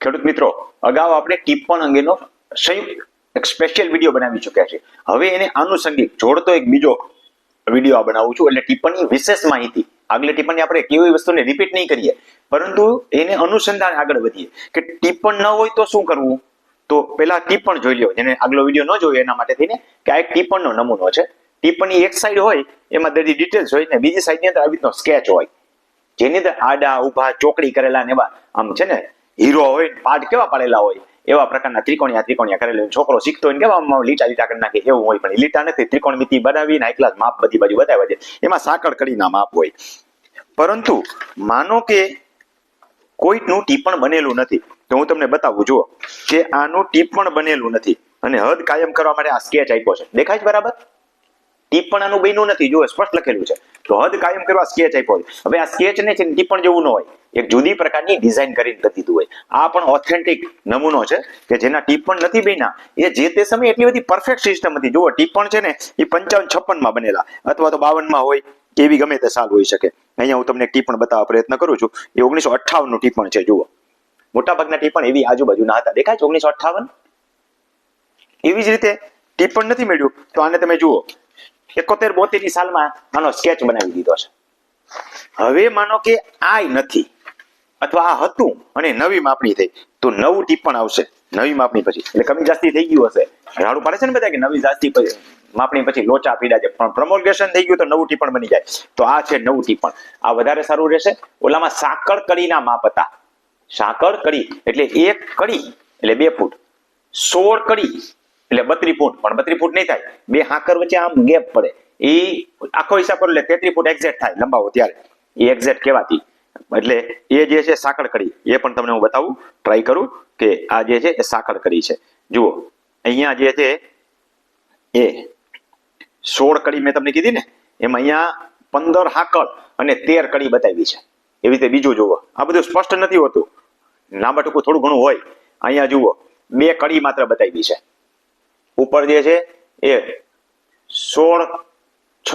ખેડૂત મિત્રો, અગાઉ આપણે ટીપણ અંગેનો સંયુક્ત એક સ્પેશિયલ વીડિયો બનાવી ચૂક્યા છે. હવે એને આનુષંગિક, જોડતો એક બીજો વીડિયો આ બનાવું છું. એટલે ટીપણની વિશેષ માહિતી. આગલી ટીપણની આપણે કેવી વસ્તુને રિપીટ નહીં કરીએ. પરંતુ એને અનુસંધાન આગળ વધીએ. કે ટીપણ ન હોય તો શું કરવું? તો પેલા ટીપણ જોઈ લ્યો. જેને આગલો વીડિયો ન જોયો, એના માટે થઈને કે આ એક ટીપણનો નમૂનો છે. ટિપ્પણી એક સાઈડ હોય, એમાં બધી ડિટેલ્સ હોય ને બીજી સાઈડની અંદર આવી રીતનો સ્કેચ હોય. જેની અંદર આડા ઊભા ચોકડી કરેલા ને એવા આમ છે ને હીરો હોય, પાઠ કેવા પાડેલા હોય, એવા પ્રકારના ત્રિકોણિયા ત્રિકોણિયા કરેલા. છોકરો શીખતો હોય ને કેવા લીટા લીટા કરી નાખે, એવું હોય પણ લીટા નથી. ત્રિકોણમિતિ બનાવીને એકલા માપ બધી બાજુ બતાવે છે. એમાં સાંકળ કડીના માપ હોય. પરંતુ માનો કે કોઈનું ટીપણ બનેલું નથી. તો હું તમને બતાવું, જુઓ, કે આનું ટીપણ બનેલું નથી. અને હદ કાયમ કરવા માટે આ સ્કેચ આપ્યો છે. દેખાય છે બરાબર? ટીપણ આનું બન્યું નથી. જુઓ, સ્પષ્ટ લખેલું છે. તો હદ કાયમ કરવા સ્કેચ આપ્યો હોય. હવે આ સ્કેચ છે ટીપણ જેવું ન હોય. એક જુદી પ્રકારની ડિઝાઇન કરીને કરી દીધું હોય. આ પણ ઓથેન્ટિક નમૂનો છે કે જેના ટીપણ નથી બન્યા. એ જે તે સમયે એટલી બધી પરફેક્ટ સિસ્ટમ હતી. જુઓ ટીપણ છે ને એ પંચાવન છપ્પન બનેલા. અથવા તો બાવનમાં હોય કે એવી ગમે તે સાલ હોઈ શકે. અહીંયા હું તમને ટીપણ બતાવવા પ્રયત્ન કરું છું. એ ઓગણીસો અઠાવનનું ટીપણ છે, જુઓ. મોટાભાગના ટીપણ એવી આજુબાજુના હતા. દેખાય છે ઓગણીસો અઠ્ઠાવન? એવી જ રીતે ટીપણ નથી મેળ્યું. તો આને તમે જુઓ. એકોતેર બોતેરની સાલમાં આનો સ્કેચ બનાવી દીધો છે. હવે માનો કે આ નથી, અથવા આ હતું અને નવી માપણી થઈ, તો નવું ટીપણ આવશે, નવી માપણી પછી. એટલે કમી જાસ્તી થઈ ગયું હશે. રાડું પાડે છે ને બધા કે નવી જાસ્તી માપણી પછી લોચા પીડા છે. પણ પ્રમોલગેશન થઈ ગયું તો નવું ટીપણ બની જાય. તો આ છે નવું ટીપણ. આ વધારે સારું રહેશે. ઓલામાં સાકળ કડીના માપ હતા. સાંકળ કડી એટલે એક કડી, એટલે બે ફૂટ. સોળ કડી એટલે બત્રી ફૂટ. પણ બત્રી ફૂટ નહીં થાય. બે હાકર વચ્ચે આમ ગેપ પડે. એ આખો હિસાબ કરો એટલે તેત્રી ફૂટ એક્ઝેક્ટ થાય લંબાવો ત્યારે. એ એક્ઝેક્ટ કહેવાતી. એટલે એ જે છે સાંકળ કડી એ પણ તમને હું બતાવું ટ્રાય કરું કે આ જે છે એ સાંકળ કડી છે. જુઓ, અહીંયા જે છે એ સોળ કડી મેં તમને કીધી ને, એમાં અહીંયા પંદર હાકળ અને તેર કડી બતાવી છે. એવી રીતે બીજું જુઓ. આ બધું સ્પષ્ટ નથી હોતું. લાંબા ટૂંકું થોડું ઘણું હોય. અહીંયા જુઓ, બે કડી માત્ર બતાવી છે. ઉપર જે છે એ સોળ, છ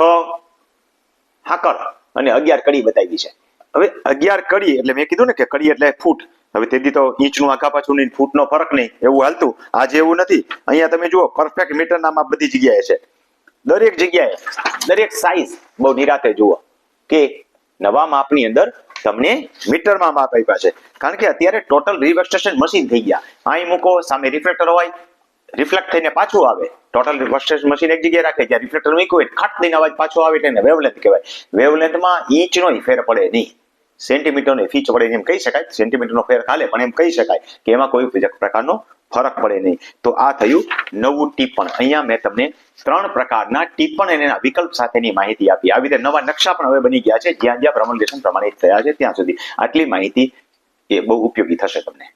હાકર અને અગિયાર કડી બતાવી છે. હવે અગિયાર કડી એટલે મેં કીધું ને કે કડી એટલે ફૂટ. હવે તેથી તો ઇંચનું આખા પાછું નહીં, ફૂટનો ફરક નહીં, એવું હાલતું. આજે એવું નથી, અહીંયા તમે જુઓ પરફેક્ટ મીટર માપ બધી જગ્યાએ છે. દરેક જગ્યાએ, દરેક સાઈઝ બહુ નિરાતે જુઓ. કે નવા માપની અંદર તમને મીટરમાં માપ આપ્યા છે. કારણ કે અત્યારે ટોટલ રિવેસ્ટેશન મશીન થઈ ગયા. અહીં મૂકો, સામે રિફ્લેક્ટર હોય રિફ્લેક્ટ થઈને પાછું આવે. ટોટલ રિવેસ્ટેશન મશીન એક જગ્યાએ રાખે, જ્યાં રિફ્લેક્ટર મૂક્યું હોય, ખાટ દઈને અવાજ પાછો આવે એટલે વેવલેન્થ કહેવાય. વેવલેન્થમાં ઇંચનો ફેર પડે નહીં. સેન્ટીમીટરનો ફીચ પડે એમ કહી શકાય. સેન્ટીમીટરનો ફેર ખાલે, પણ એમ કહી શકાય કે એમાં કોઈ પ્રકારનો ફરક પડે નહીં. તો આ થયું નવું ટીપણ અહીંયા મેં તમને ત્રણ પ્રકારના ટીપણ અને એના વિકલ્પ સાથેની માહિતી આપી. આવી રીતે નવા નકશા પણ હવે બની ગયા છે. જ્યાં જ્યાં પ્રમોલ્ગેશન પ્રમાણિત થયા છે, ત્યાં સુધી આટલી માહિતી એ બહુ ઉપયોગી થશે તમને.